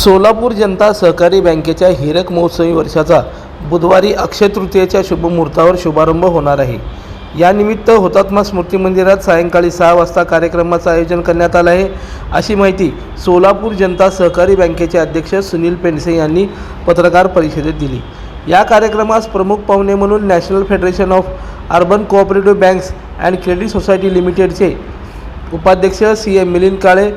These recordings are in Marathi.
सोलापूर जनता सहकारी बँकेच्या हिरक महोत्सवी वर्षाचा बुधवारी अक्षय तृतीयेच्या शुभमुहूर्तावर शुभारंभ होणार आहे. यानिमित्त हुतात्मा स्मृती मंदिरात सायंकाळी सहा वाजता कार्यक्रमाचं आयोजन करण्यात आलं आहे. अशी माहिती सोलापूर जनता सहकारी बँकेचे अध्यक्ष सुनील पेंडसे यांनी पत्रकार परिषदेत दिली. या कार्यक्रमास प्रमुख पाहुणे म्हणून National Federation of Urban Cooperative Banks and Credit Society लिमिटेडचे उपाध्यक्ष सी एम मिलिंद काळे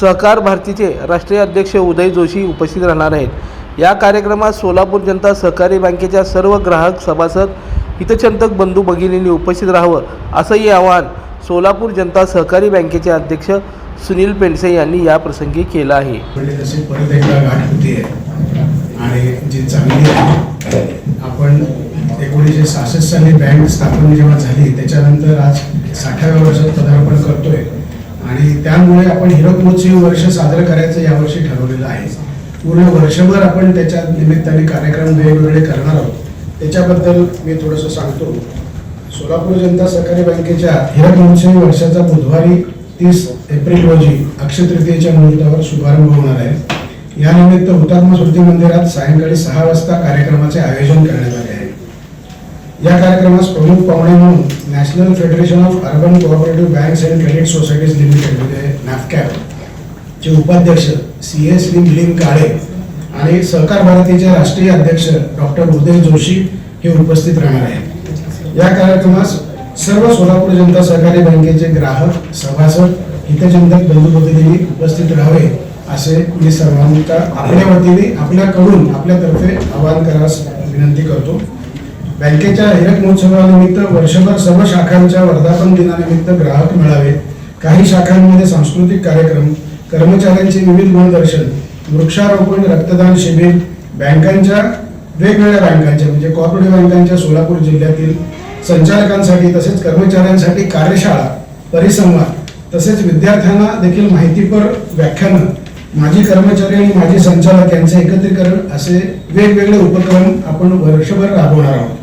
सहकार भारतीचे राष्ट्रीय अध्यक्ष उदय जोशी उपस्थित राहणार आहेत. या कार्यक्रमात सोलापूर जनता सहकारी बँकेच्या सर्व ग्राहक सभासद हितचिंतक बंधू भगिनींनी उपस्थित राहावं असंही आवाहन सोलापूर जनता सहकारी बँकेचे अध्यक्ष सुनील पेंडसे यांनी याप्रसंगी केलं आहे. म्हणजे आहे आणि जी चांगली आहे आपण एकोणीसशे सहासष्ट साली बँक स्थापन जेव्हा झाली त्याच्यानंतर आज साठाव्या वर्षात पदार्पण करतोय. आणि त्यामुळे आपण हिरक महोत्सवी वर्ष साजरं करायचं यावर्षी ठरवलेलं आहे. पूर्ण वर्षभर आपण त्याच्या निमित्ताने कार्यक्रम वेगवेगळे करणार आहोत. त्याच्याबद्दल मी थोडंसं सांगतो. सोलापूर जनता सहकारी बँकेच्या हिरक महोत्सवी वर्षाचा बुधवारी तीस एप्रिल रोजी अक्षय तृतीयेच्या मुहूर्तावर शुभारंभ होणार आहे. यानिमित्त हुतात्मा स्मृती मंदिरात सायंकाळी सहा वाजता कार्यक्रमाचे आयोजन करण्यात आले आहे. या कार्यक्रमास प्रमुख पाहुणे म्हणून National Federation of Urban Cooperative Banks and Credit Societies Limited म्हणजे नॅफकॅप चे उपाध्यक्ष सी एस श्री मिलिंद काळे आणि सहकार भारतीचे राष्ट्रीय अध्यक्ष डॉक्टर उदय जोशी हे उपस्थित राहणार आहेत. या कार्यक्रमास सर्व सोलापूर जनता सहकारी बँकेचे ग्राहक सभासद हितचिंतक बंधू भगिनींनी उपस्थित राहावे असे मी सर्वांचा आपल्या वतीने आपल्याकडून आपल्यातर्फे आवाहन करास विनंती करतो. बँकेच्या हिरक महोत्सवानिमित्त वर्षभर सर्व शाखांच्या वर्धापन दिनानिमित्त ग्राहक मेळावे काही शाखांमध्ये सांस्कृतिक कार्यक्रम कर्मचाऱ्यांचे विविध गुणदर्शन वृक्षारोपण रक्तदान शिबिर बँकांच्या वेगवेगळ्या बँकांच्या म्हणजे कॉर्पोरेटिव्ह बँकांच्या सोलापूर जिल्ह्यातील संचालकांसाठी तसेच कर्मचाऱ्यांसाठी कार्यशाळा परिसंवाद तसेच विद्यार्थ्यांना देखील माहितीपर व्याख्यानं माजी कर्मचारी आणि माजी संचालक यांचे एकत्रीकरण असे वेगवेगळे उपक्रम आपण वर्षभर राबवणार आहोत.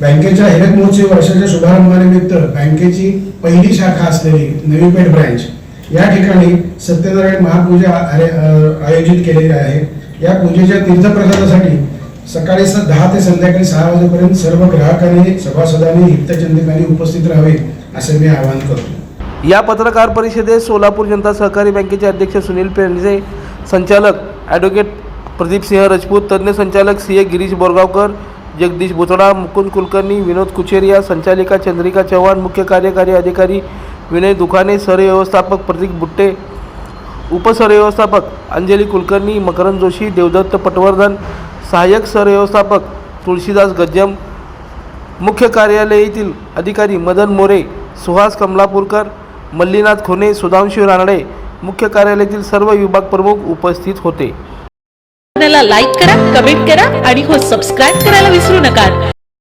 बँकेच्या हिरक महोत्सवी वर्षाच्या शुभारंभानिमित्त बँकेची पहिली शाखा असलेली नवी पेठ ब्रँच या ठिकाणी सत्यनारायण महापूजा आयोजित केलेली आहे. या पूजेच्या तीर्थप्रसादासाठी सकाळी स- दहा ते संध्याकाळी सहा वाजेपर्यंत सर्व ग्राहकांनी सभासदांनी हितचिंतकांनी उपस्थित राहावे असे मी आवाहन करतो. या पत्रकार परिषदेत सोलापूर जनता सहकारी बँकेचे अध्यक्ष सुनील पेंडसे संचालक ॲडव्होकेट प्रदीप सिंह राजपूत तज्ज्ञ संचालक सी ए गिरीश बोरगावकर जगदीश बुचडा मुकुंद कुलकर्णी विनोद कुचेरिया संचालिका चंद्रिका चव्हाण मुख्य कार्यकारी अधिकारी विनय दुखाने सरव्यवस्थापक प्रतीक बुट्टे उपसरव्यवस्थापक अंजली कुलकर्णी मकरंद जोशी देवदत्त पटवर्धन सहाय्यक सरव्यवस्थापक तुळशीदास गज्जम मुख्य कार्यालयातील अधिकारी मदन मोरे सुहास कमलापूरकर मल्लीनाथ खोने सुधांशू रानडे मुख्य कार्यालयातील सर्व विभाग प्रमुख उपस्थित होते. लाईक करा कमेंट करा आणि हो सबस्क्राईब करायला विसरू नका.